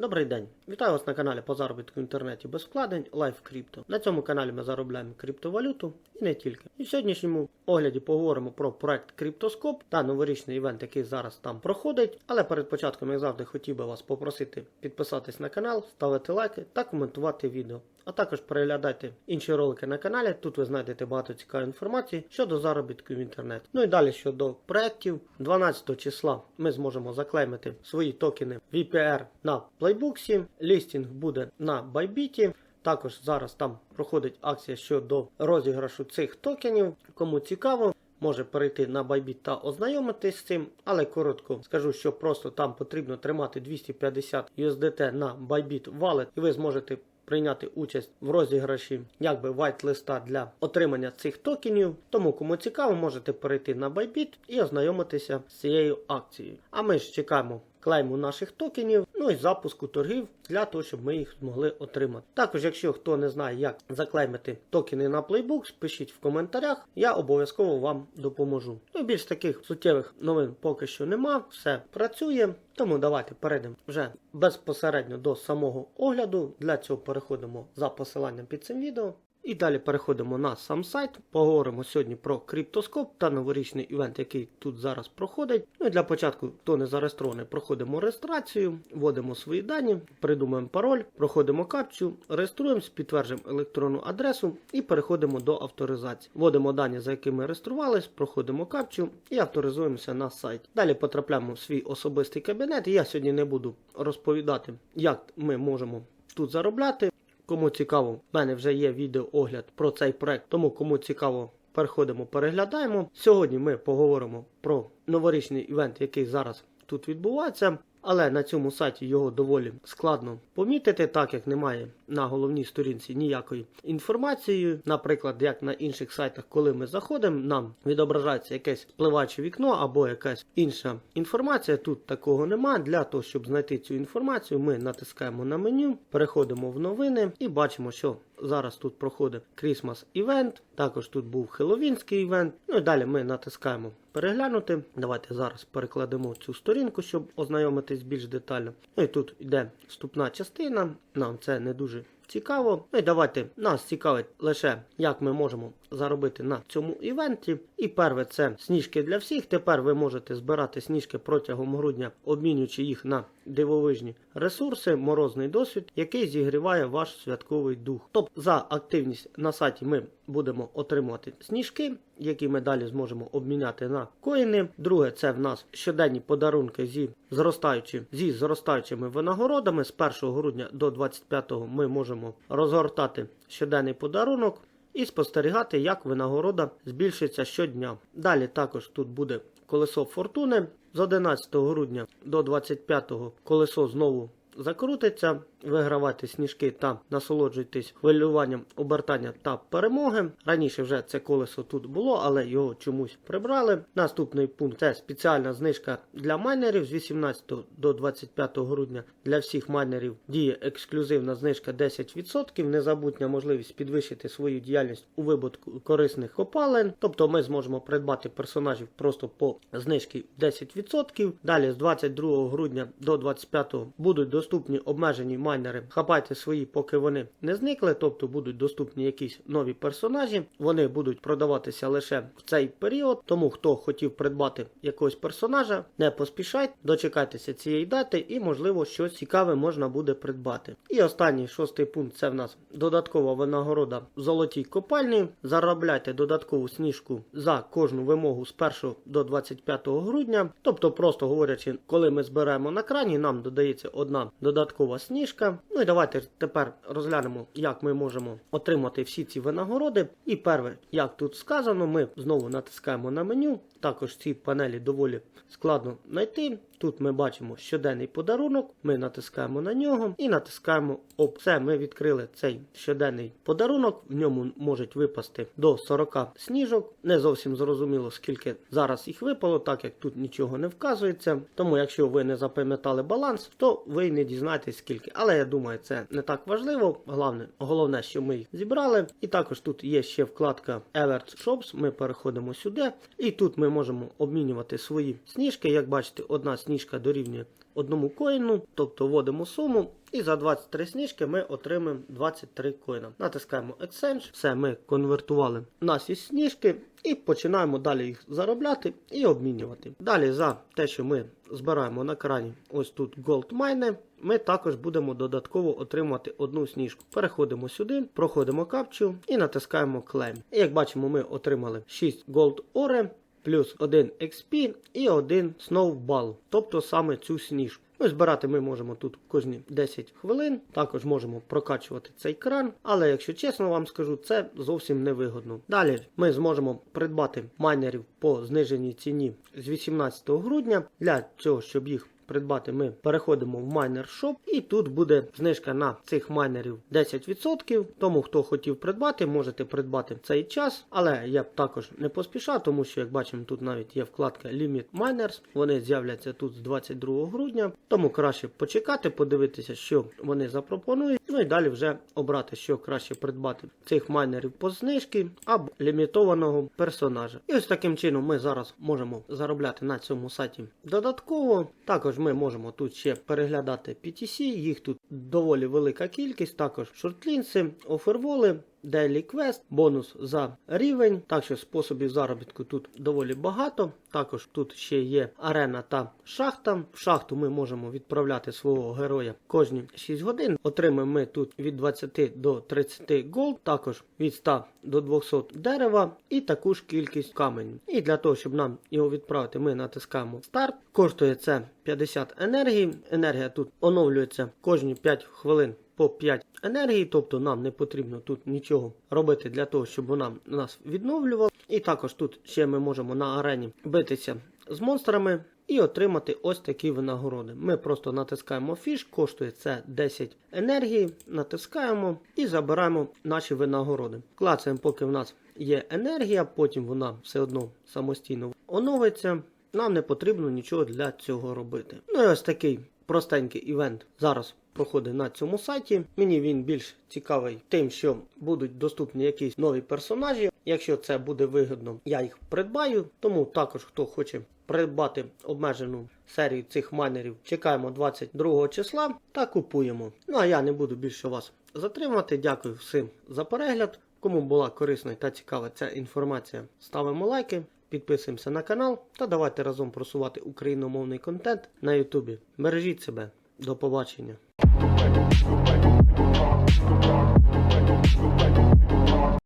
Добрий день! Вітаю вас на каналі по заробітку в інтернеті без вкладень Life Crypto. На цьому каналі ми заробляємо криптовалюту і не тільки. І в сьогоднішньому огляді поговоримо про проект Криптоскоп та новорічний івент, який зараз там проходить. Але перед початком, як завжди, хотів би вас попросити підписатись на канал, ставити лайки та коментувати відео. А також переглядайте інші ролики на каналі. Тут ви знайдете багато цікавої інформації щодо заробітку в інтернеті. Ну і далі щодо проєктів. 12 числа ми зможемо заклеймити свої токени VPR на Playbooks. Лістінг буде на Bybit. Також зараз там проходить акція щодо розіграшу цих токенів. Кому цікаво, може перейти на Bybit та ознайомитись з цим. Але коротко скажу, що просто там потрібно тримати 250 USDT на Bybit Wallet, і ви зможете прийняти участь в розіграші якби вайт-листа для отримання цих токенів. Тому, кому цікаво, можете перейти на Bybit і ознайомитися з цією акцією. А ми ж чекаємо клейму наших токенів, ну і запуску торгів для того, щоб ми їх змогли отримати. Також, якщо хто не знає, як заклеймити токени на Playbooks, пишіть в коментарях, я обов'язково вам допоможу. Ну більш таких суттєвих новин поки що нема, все працює. Тому давайте перейдемо вже безпосередньо до самого огляду. Для цього переходимо за посиланням під цим відео. І далі переходимо на сам сайт. Поговоримо сьогодні про криптоскоп та новорічний івент, який тут зараз проходить. Ну і для початку, хто не зареєстрований, проходимо реєстрацію, вводимо свої дані, придумаємо пароль, проходимо капчу, реєструємось, підтверджуємо електронну адресу і переходимо до авторизації. Вводимо дані, за якими реєструвались, проходимо капчу і авторизуємося на сайт. Далі потрапляємо в свій особистий кабінет. Я сьогодні не буду розповідати, як ми можемо тут заробляти. Кому цікаво, в мене вже є відеоогляд про цей проект, тому кому цікаво, переходимо, переглядаємо. Сьогодні ми поговоримо про новорічний івент, який зараз тут відбувається. Але на цьому сайті його доволі складно помітити, так як немає на головній сторінці ніякої інформації. Наприклад, як на інших сайтах, коли ми заходимо, нам відображається якесь впливаче вікно або якась інша інформація. Тут такого нема. Для того, щоб знайти цю інформацію, ми натискаємо на меню, переходимо в новини і бачимо, що зараз тут проходить Christmas івент. Також тут був Хеловінський івент. Ну і далі ми натискаємо переглянути. Давайте зараз перекладемо цю сторінку, щоб ознайомитись більш детально. Ну і тут йде вступна частина. Нам це не дуже цікаво. Ну і давайте нас цікавить лише, як ми можемо заробити на цьому івенті. І перше це сніжки для всіх. Тепер ви можете збирати сніжки протягом грудня, обмінюючи їх на дивовижні ресурси, морозний досвід, який зігріває ваш святковий дух. Тобто за активність на сайті ми будемо отримувати сніжки, які ми далі зможемо обміняти на коїни. Друге, це в нас щоденні подарунки зі зростаючи, зі зростаючими винагородами. З 1 грудня до 25 ми можемо розгортати щоденний подарунок. І спостерігати, як винагорода збільшується щодня. Далі також тут буде колесо фортуни. З 11 грудня до 25 колесо знову закрутиться. Вигравати сніжки та насолоджуйтесь хвилюванням обертання та перемоги. Раніше вже це колесо тут було, але його чомусь прибрали. Наступний пункт це спеціальна знижка для майнерів з 18 до 25 грудня. Для всіх майнерів діє ексклюзивна знижка 10%. Незабутня можливість підвищити свою діяльність у випадку корисних опалень. Тобто ми зможемо придбати персонажів просто по знижці 10%. Далі з 22 грудня до 25 будуть доступні обмежені майнери. Хапайте свої, поки вони не зникли, тобто будуть доступні якісь нові персонажі. Вони будуть продаватися лише в цей період. Тому хто хотів придбати якогось персонажа, не поспішайте, дочекайтеся цієї дати і, можливо, щось цікаве можна буде придбати. І останній шостий пункт це в нас додаткова винагорода в золотій копальні. Заробляйте додаткову сніжку за кожну вимогу з 1 до 25 грудня. Тобто, просто говорячи, коли ми зберемо на крані, нам додається одна додаткова сніжка. Ну і давайте тепер розглянемо, як ми можемо отримати всі ці винагороди. І перше, як тут сказано, ми знову натискаємо на меню. Також ці панелі доволі складно знайти. Тут ми бачимо щоденний подарунок, ми натискаємо на нього і натискаємо ОП. Все, ми відкрили цей щоденний подарунок. В ньому можуть випасти до 40 сніжок. Не зовсім зрозуміло, скільки зараз їх випало, так як тут нічого не вказується. Тому, якщо ви не запам'ятали баланс, то ви не дізнаєтесь скільки. Але я думаю, це не так важливо. Головне, головне, що ми їх зібрали. І також тут є ще вкладка Evert Shops. Ми переходимо сюди. І тут ми можемо обмінювати свої сніжки. Як бачите, одна сніжка сніжка дорівнює одному коїну, тобто вводимо суму. І за 23 сніжки ми отримаємо 23 коїна. Натискаємо Exchange, все, ми конвертували наші сніжки і починаємо далі їх заробляти і обмінювати. Далі за те, що ми збираємо на крані ось тут Gold Mine, ми також будемо додатково отримувати одну сніжку. Переходимо сюди, проходимо капчу і натискаємо Claim. І як бачимо, ми отримали 6 Gold Ore, плюс 1 XP і 1 Snowball, тобто саме цю сніжку. Ну, збирати ми можемо тут кожні 10 хвилин. Також можемо прокачувати цей кран, але якщо чесно вам скажу, це зовсім невигодно. Далі ми зможемо придбати майнерів по зниженій ціні з 18 грудня. Для цього, щоб їх придбати, ми переходимо в Miner Shop і тут буде знижка на цих майнерів 10%. Тому хто хотів придбати, можете придбати в цей час. Але я б також не поспішав, тому що, як бачимо, тут навіть є вкладка Limit Miners. Вони з'являться тут з 22 грудня. Тому краще почекати, подивитися, що вони запропонують. Ну і далі вже обрати, що краще придбати цих майнерів по знижки або лімітованого персонажа. І ось таким чином ми зараз можемо заробляти на цьому сайті додатково. Також ми можемо тут ще переглядати PTC, їх тут доволі велика кількість, також шортлінси, оферволи. Daily Quest, бонус за рівень, так що способів заробітку тут доволі багато. Також тут ще є арена та шахта. В шахту ми можемо відправляти свого героя кожні 6 годин. Отримаємо ми тут від 20 до 30 голд, також від 100 до 200 дерева і таку ж кількість каменів. І для того, щоб нам його відправити, ми натискаємо старт. Коштує це 50 енергії. Енергія тут оновлюється кожні 5 хвилин по 5 енергії, тобто нам не потрібно тут нічого робити для того, щоб вона нас відновлювала. І також тут ще ми можемо на арені битися з монстрами і отримати ось такі винагороди. Ми просто натискаємо фіш, коштує це 10 енергії, натискаємо і забираємо наші винагороди. Клацаємо, поки в нас є енергія, потім вона все одно самостійно оновиться. Нам не потрібно нічого для цього робити. Ну і ось такий простенький івент зараз проходить на цьому сайті. Мені він більш цікавий тим, що будуть доступні якісь нові персонажі. Якщо це буде вигідно, я їх придбаю. Тому також хто хоче придбати обмежену серію цих майнерів, чекаємо 22 числа та купуємо. Ну а я не буду більше вас затримувати. Дякую всім за перегляд. Кому була корисна та цікава ця інформація, ставимо лайки. Підписуємося на канал та давайте разом просувати україномовний контент на Ютубі. Бережіть себе, до побачення.